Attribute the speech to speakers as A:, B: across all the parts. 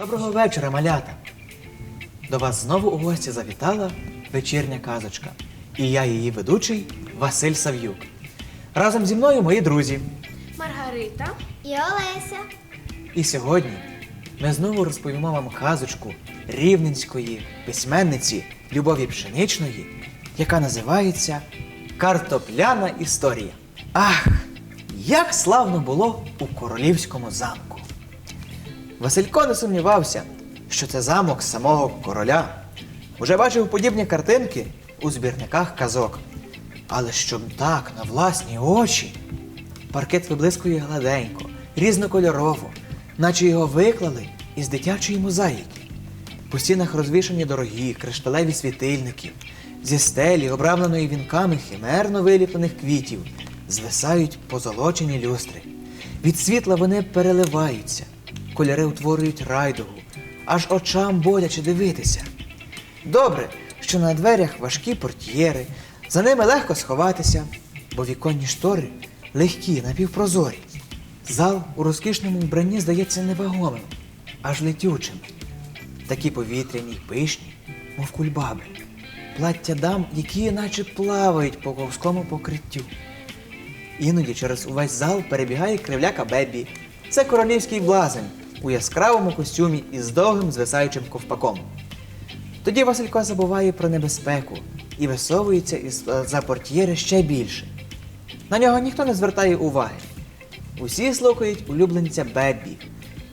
A: Доброго вечора, малята! До вас знову у гості завітала вечірня казочка. І я її ведучий Василь Сав'юк. Разом зі мною мої друзі.
B: Маргарита.
C: І Олеся.
A: І сьогодні ми знову розповімо вам казочку рівненської письменниці Любові Пшеничної, яка називається Картопляна історія. Ах, як славно було у королівському замку! Василько не сумнівався, що це замок самого короля. Уже бачив подібні картинки у збірниках казок. Але щоб так, на власні очі. Паркет виблискує гладенько, різнокольорово, наче його виклали із дитячої мозаїки. По стінах розвішані дорогі кришталеві світильники, зі стелі, обрамленої вінками химерно виліплених квітів, звисають позолочені люстри. Від світла вони переливаються, кольори утворюють райдугу, аж очам боляче дивитися. Добре, що на дверях важкі портьєри, за ними легко сховатися, бо віконні штори легкі, напівпрозорі. Зал у розкішному вбранні здається невагомим, аж летючим. Такі повітряні й пишні, мов кульбаби. Плаття дам, які наче плавають по ковському покриттю. Іноді через увесь зал перебігає кривляка Бебі. Це королівський блазень у яскравому костюмі із довгим звисаючим ковпаком. Тоді Василько забуває про небезпеку і висовується із за портьєри ще більше. На нього ніхто не звертає уваги. Усі слухають улюбленця Беббі,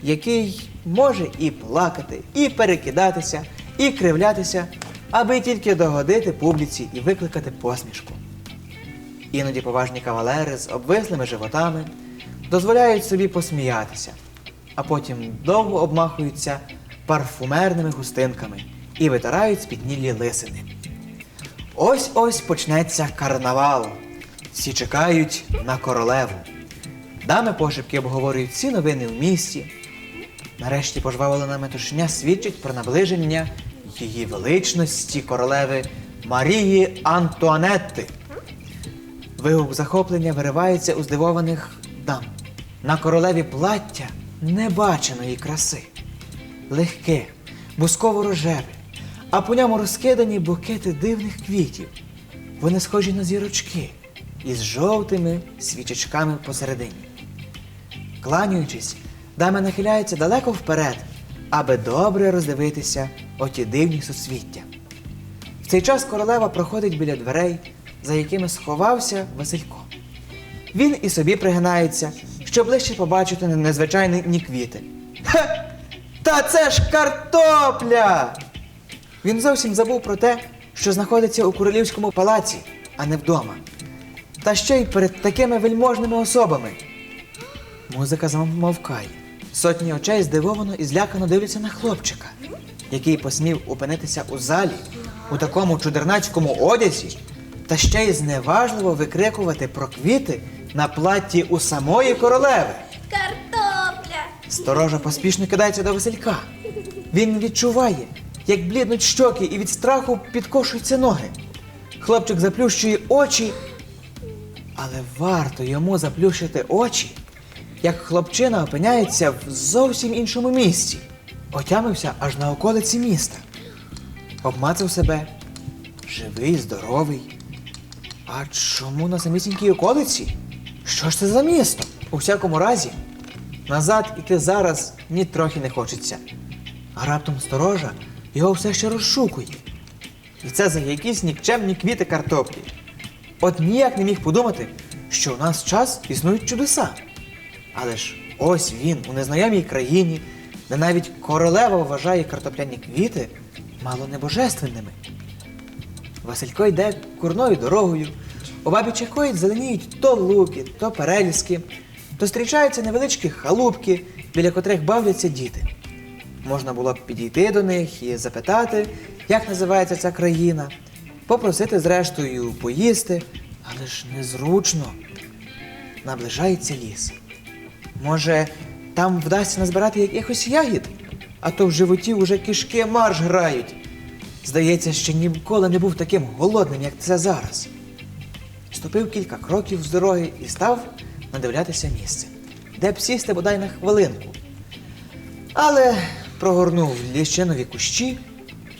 A: який може і плакати, і перекидатися, і кривлятися, аби тільки догодити публіці і викликати посмішку. Іноді поважні кавалери з обвислими животами дозволяють собі посміятися, а потім довго обмахуються парфумерними густинками і витирають спітнілі лисини. Ось ось почнеться карнавал. Всі чекають на королеву. Дами пошепки обговорюють всі новини в місті. Нарешті пожвавлена метушня свідчить про наближення її величності королеви Марії Антуанетти. Вигук захоплення виривається у здивованих дам. На королеві плаття небаченої краси. Легке, бусково-рожеве, а по ньому розкидані букети дивних квітів. Вони схожі на зірочки із жовтими свічечками посередині. Кланяючись, дама нахиляється далеко вперед, аби добре роздивитися оті дивні суцвіття. В цей час королева проходить біля дверей, за якими сховався Василько. Він і собі пригинається, щоб ближче побачити незвичайні квіти. Хе! Та це ж картопля! Він зовсім забув про те, що знаходиться у королівському палаці, а не вдома. Та ще й перед такими вельможними особами. Музика замовкає. Сотні очей здивовано і злякано дивляться на хлопчика, який посмів опинитися у залі у такому чудернацькому одязі, та ще й зневажливо викрикувати про квіти на платті у самої королеви.
C: Картопля.
A: Сторожа поспішно кидається до Василька. Він відчуває, як бліднуть щоки і від страху підкошуються ноги. Хлопчик заплющує очі, але варто йому заплющити очі, як хлопчина опиняється в зовсім іншому місці. Отямився аж на околиці міста. Обмацав себе, живий, здоровий. А чому на самісінькій околиці? Що ж це за місто? У всякому разі, назад іти зараз ні трохи не хочеться. А раптом сторожа його все ще розшукує. І це за якісь нікчемні квіти картоплі. От ніяк не міг подумати, що у нас час існують чудеса. Але ж ось він у незнайомій країні, де навіть королева вважає картопляні квіти мало не божественними. Василько йде курною дорогою, обабіч якої зеленіють то луки, то переліски, то зустрічаються невеличкі халупки, біля котрих бавляться діти. Можна було б підійти до них і запитати, як називається ця країна, попросити зрештою поїсти, але ж незручно. Наближається ліс. Може, там вдасться назбирати якихось ягід, а то в животі уже кишки марш грають. Здається, ще ніколи не був таким голодним, як це зараз. Ступив кілька кроків з дороги і став надивлятися місце, де б сісти бодай на хвилинку. Але прогорнув ліщинові кущі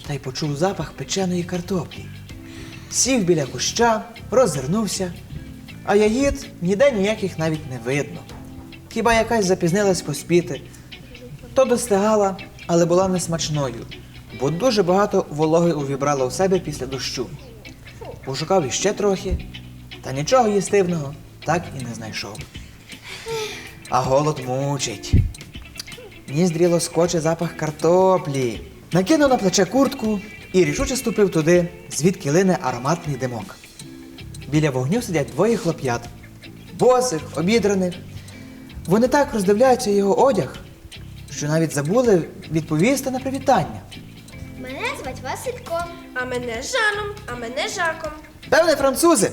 A: та й почув запах печеної картоплі. Сів біля куща, роззирнувся, а ягід ніде ніяких навіть не видно. Хіба якась запізнилась поспіти, то достигала, але була несмачною, бо дуже багато вологи увібрала у себе після дощу. Пошукав іще трохи, та нічого їстивного так і не знайшов. А голод мучить. Ніздрі лоскоче запах картоплі. Накинув на плече куртку і рішуче ступив туди, звідки лине ароматний димок. Біля вогню сидять двоє хлоп'ят, босих, обідраних. Вони так роздивляються його одяг, що навіть забули відповісти на привітання.
C: Мене звать Василько.
B: А мене Жаном, а мене Жаком.
A: Певне, французи.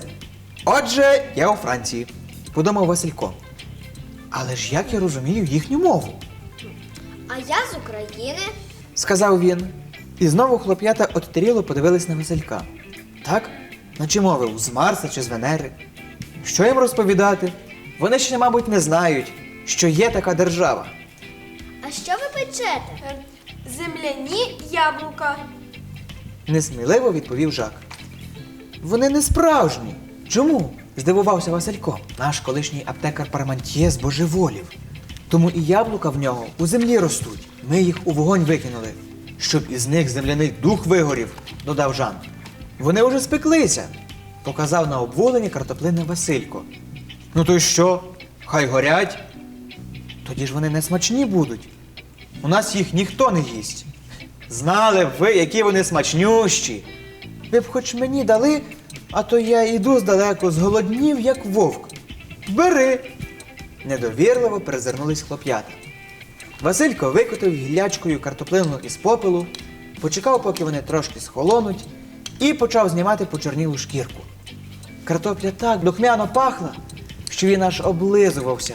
A: Отже, я у Франції, подумав Василько. Але ж як я розумію їхню мову?
C: А я з України.
A: сказав він. І знову хлоп'ята оттаріло подивились на Василька. Так? Наче мовив, з Марса чи з Венери. Що їм розповідати? Вони ще, мабуть, не знають, що є така держава.
C: А що ви печете?
B: Земляні яблука.
A: Несміливо відповів Жак. Вони не справжні. Чому? здивувався Василько. Наш колишній аптекар Пармантьє збожеволів. Тому і яблука в нього у землі ростуть. Ми їх у вогонь викинули, щоб із них земляний дух вигорів, додав Жан. Вони уже спеклися, показав на обволені картоплини Василько. Ну то й що? Хай горять. Тоді ж вони не смачні будуть. У нас їх ніхто не їсть. Знали б ви, які вони смачнющі. Ви б хоч мені дали, а то я іду здалеку, зголоднів, як вовк. Бери. Недовірливо перезирнулись хлоп'ята. Василько викотив гіллячкою картоплину із попелу, почекав, поки вони трошки схолонуть, і почав знімати почорнілу шкірку. Картопля так духмяно пахла, що він аж облизувався.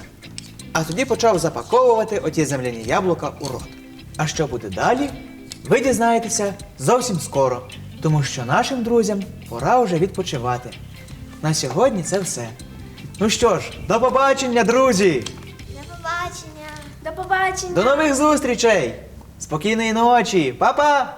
A: А тоді почав запаковувати оті земляні яблука у рот. А що буде далі? Ви дізнаєтеся зовсім скоро, тому що нашим друзям пора вже відпочивати. На сьогодні це все. Ну що ж, до побачення, друзі!
C: До побачення.
B: До побачення.
A: До нових зустрічей! Спокійної ночі! Па-па!